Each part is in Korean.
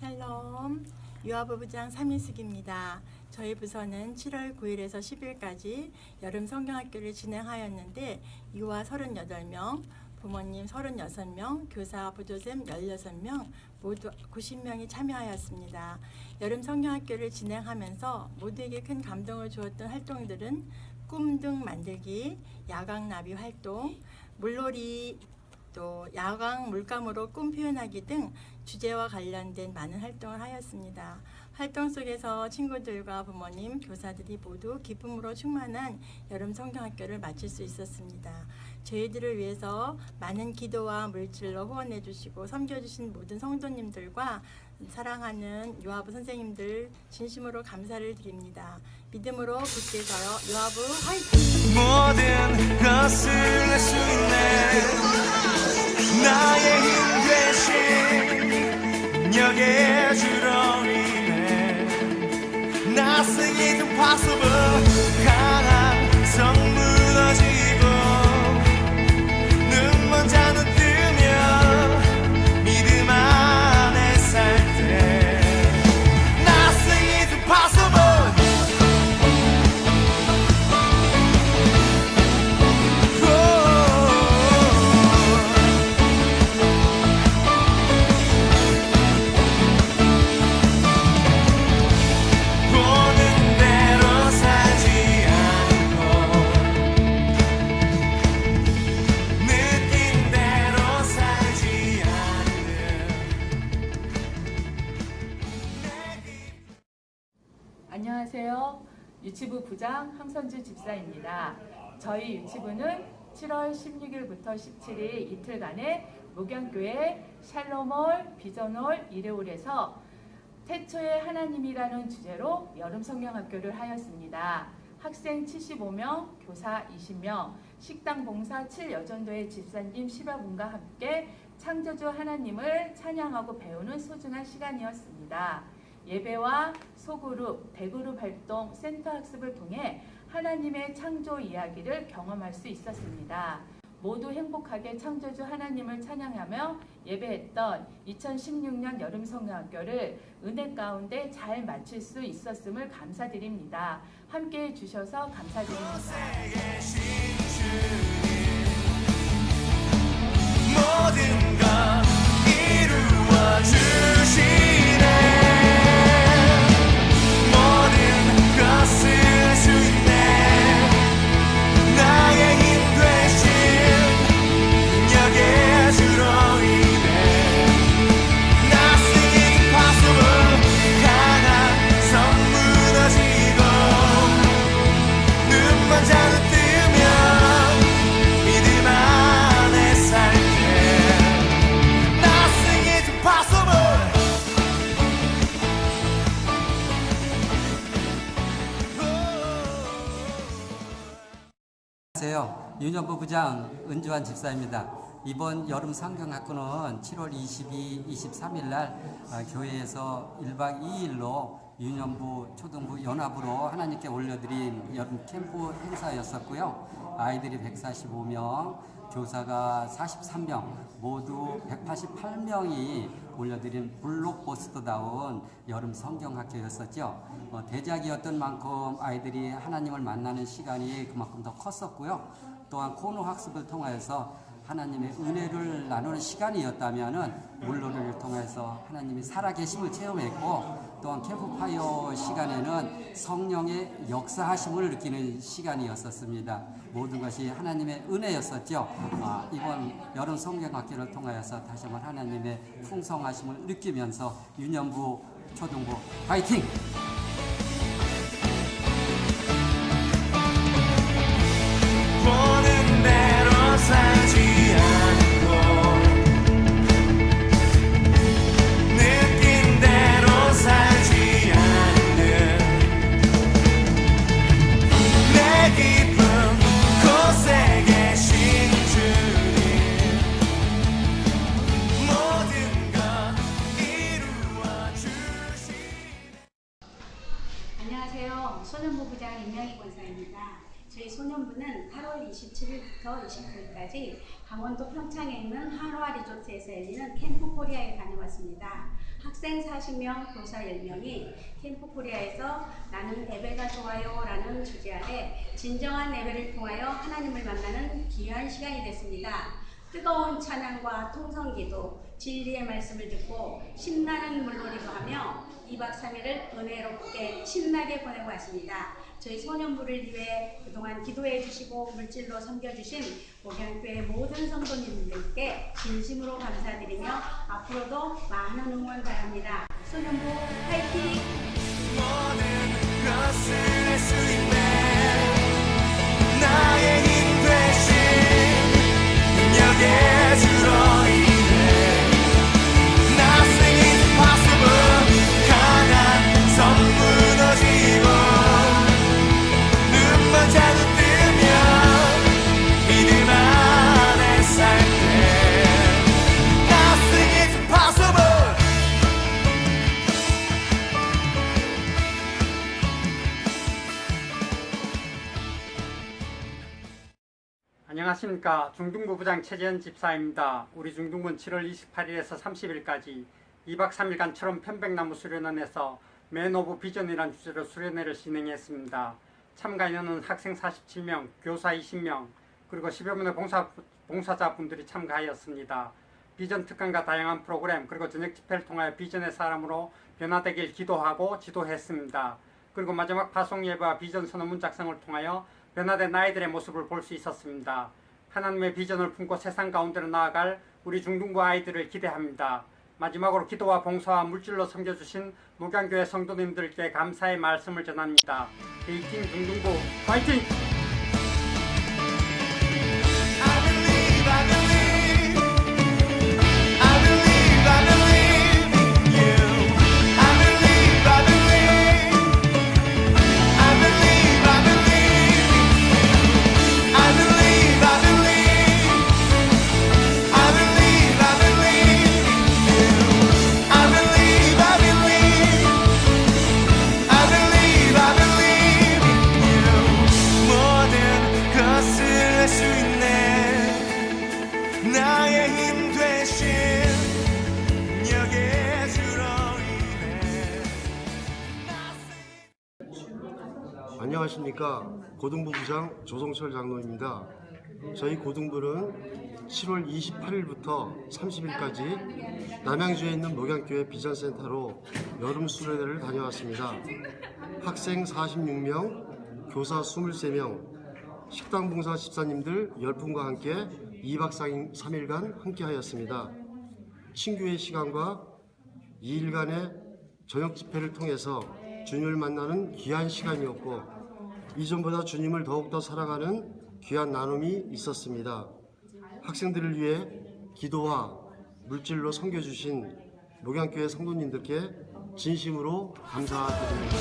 샬롬 유아부부장 삼일숙입니다. 저희 부서는 7월 9일에서 10일까지 여름 성경학교를 진행하였는데 유아 38명, 부모님 36명, 교사 보조쌤 16명, 모두 90명이 참여하였습니다. 여름 성경학교를 진행하면서 모두에게 큰 감동을 주었던 활동들은 꿈등 만들기, 야광 나비 활동, 물놀이 또 야광 물감으로 꿈 표현하기 등 주제와 관련된 많은 활동을 하였습니다. 활동 속에서 친구들과 부모님, 교사들이 모두 기쁨으로 충만한 여름 성경학교를 마칠 수 있었습니다. 저희들을 위해서 많은 기도와 물질로 후원해 주시고 섬겨 주신 모든 성도님들과 사랑하는 유아부 선생님들 진심으로 감사를 드립니다. 믿음으로 굳게 서요. 유아부 화이팅! 모든 것을 할수 있네 나의 힘 대신 주로 인해 Nothing is impossible 안녕하세요. 유치부 부장 황선주 집사입니다. 저희 유치부는 7월 16일부터 17일 이틀간의 목양교회 샬롬홀 비전홀 이레올에서 태초에 하나님이라는 주제로 여름 성경학교를 하였습니다. 학생 75명, 교사 20명, 식당 봉사 7여전도의 집사님 10여 분과 함께 창조주 하나님을 찬양하고 배우는 소중한 시간이었습니다. 예배와 소그룹, 대그룹 활동, 센터 학습을 통해 하나님의 창조 이야기를 경험할 수 있었습니다. 모두 행복하게 창조주 하나님을 찬양하며 예배했던 2016년 여름 성경학교를 은혜 가운데 잘 마칠 수 있었음을 감사드립니다. 함께 해주셔서 감사드립니다. 윤현부 부장 은주환 집사입니다. 이번 여름 상경학교는 7월 22, 23일 날 아, 교회에서 1박 2일로 윤현부 초등부 연합으로 하나님께 올려드린 여름 캠프 행사였었고요. 아이들이 145명, 교사가 43명, 모두 188명이 올려드린 블록버스터다운 여름 성경학교였었죠. 어, 대작이었던 만큼 아이들이 하나님을 만나는 시간이 그만큼 더 컸었고요. 또한 코너 학습을 통해서 하나님의 은혜를 나누는 시간이었다면은 물놀이를 통해서 하나님이 살아계심을 체험했고 또한 캠프파이어 시간에는 성령의 역사하심을 느끼는 시간이었었습니다. 모든 것이 하나님의 은혜였었죠. 아, 이번 여름 성경학교를 통하여서 다시 한번 하나님의 풍성하심을 느끼면서 유년부 초등부 파이팅! 소년부는 8월 27일부터 29일까지 강원도 평창에 있는 한화 리조트에서 열리는 캠프 코리아에 다녀왔습니다. 학생 40명, 교사 10명이 캠프 코리아에서 나는 예배가 좋아요 라는 주제 아래 진정한 예배를 통하여 하나님을 만나는 귀한 시간이 됐습니다. 뜨거운 찬양과 통성기도, 진리의 말씀을 듣고 신나는 물놀이도 하며 2박 3일을 은혜롭게 신나게 보내고 왔습니다. 저희 소년부를 위해 그동안 기도해 주시고 물질로 섬겨주신 목양교회 모든 성도님들께 진심으로 감사드리며 앞으로도 많은 응원 바랍니다. 소년부 화이팅! 안녕하십니까 중등부 부장 최재현 집사입니다. 우리 중등부는 7월 28일에서 30일까지 2박 3일간 철원 편백나무 수련원에서 맨 오브 비전이란 주제로 수련회를 진행했습니다. 참가 인원은 학생 47명, 교사 20명, 그리고 10여 분의 봉사, 봉사자분들이 참가하였습니다. 비전 특강과 다양한 프로그램, 그리고 저녁 집회를 통하여 비전의 사람으로 변화되길 기도하고 지도했습니다. 그리고 마지막 파송 예배와 비전 선언문 작성을 통하여 변화된 아이들의 모습을 볼 수 있었습니다. 하나님의 비전을 품고 세상 가운데로 나아갈 우리 중등부 아이들을 기대합니다. 마지막으로 기도와 봉사와 물질로 섬겨주신 목양교회 성도님들께 감사의 말씀을 전합니다. 베이팅 중등부 화이팅! 안녕하십니까 고등부 부장 조성철 장로입니다. 저희 고등부는 7월 28일부터 30일까지 남양주에 있는 목양교회 비전센터로 여름 수련회를 다녀왔습니다. 학생 46명, 교사 23명, 식당 봉사 집사님들 10분과 함께 2박 3일간 함께 하였습니다. 친교의 시간과 2일간의 저녁 집회를 통해서 주님을 만나는 귀한 시간이었고 이전보다 주님을 더욱더 사랑하는 귀한 나눔이 있었습니다. 학생들을 위해 기도와 물질로 섬겨주신 목양교회 성도님들께 진심으로 감사드립니다.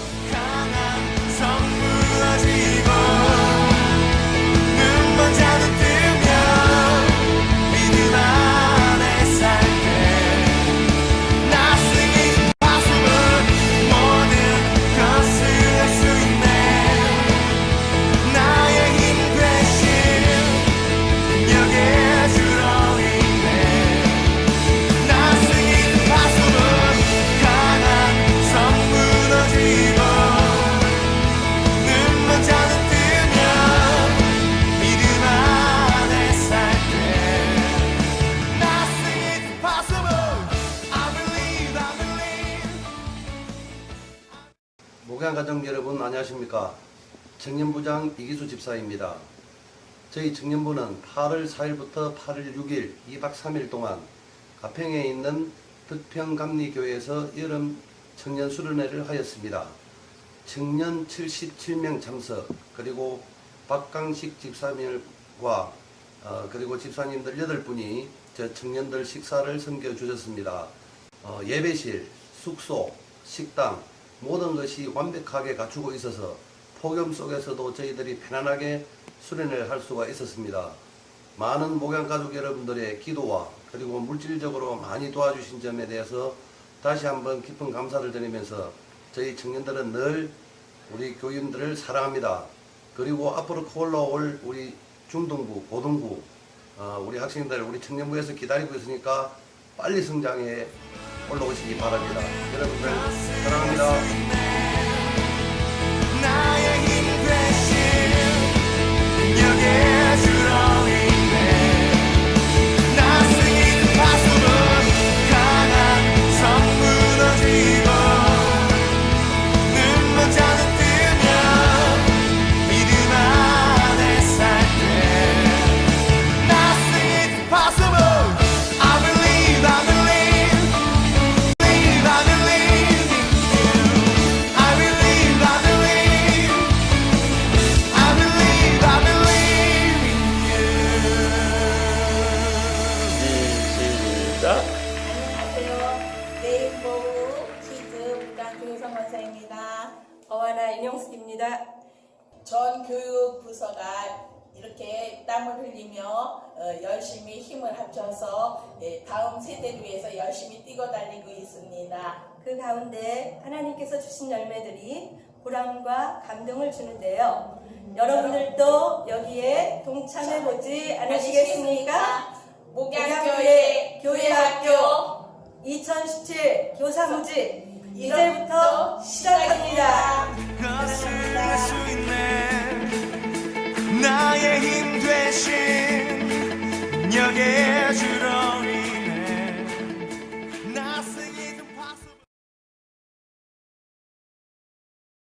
목양가정 여러분 안녕하십니까 청년부장 이기수 집사입니다. 저희 청년부는 8월 4일부터 8월 6일 2박 3일 동안 가평에 있는 덕평감리교회에서 여름 청년 수련회를 하였습니다. 청년 77명 참석 그리고 박강식 집사님과 어, 그리고 집사님들 8분이 저 청년들 식사를 섬겨주셨습니다. 어, 예배실, 숙소, 식당 모든 것이 완벽하게 갖추고 있어서 폭염 속에서도 저희들이 편안하게 수련을 할 수가 있었습니다. 많은 목양 가족 여러분들의 기도와 그리고 물질적으로 많이 도와주신 점에 대해서 다시 한번 깊은 감사를 드리면서 저희 청년들은 늘 우리 교인들을 사랑합니다. 그리고 앞으로 올라올 우리 중등부, 고등부, 어, 우리 학생들, 우리 청년부에서 기다리고 있으니까 빨리 성장해 올라오시기 바랍니다. 여러분들 사랑합니다. 전 교육부서가 이렇게 땀을 흘리며 어, 열심히 힘을 합쳐서 예, 다음 세대를 위해서 열심히 뛰고 달리고 있습니다. 그 가운데 하나님께서 주신 열매들이 보람과 감동을 주는데요. 여러분들도 여기에 동참해 보지 않으시겠습니까? 목양교회 교회학교 2017 교사무지 이제부터 시작합니다. 수 있네. 나의 힘 대신 주로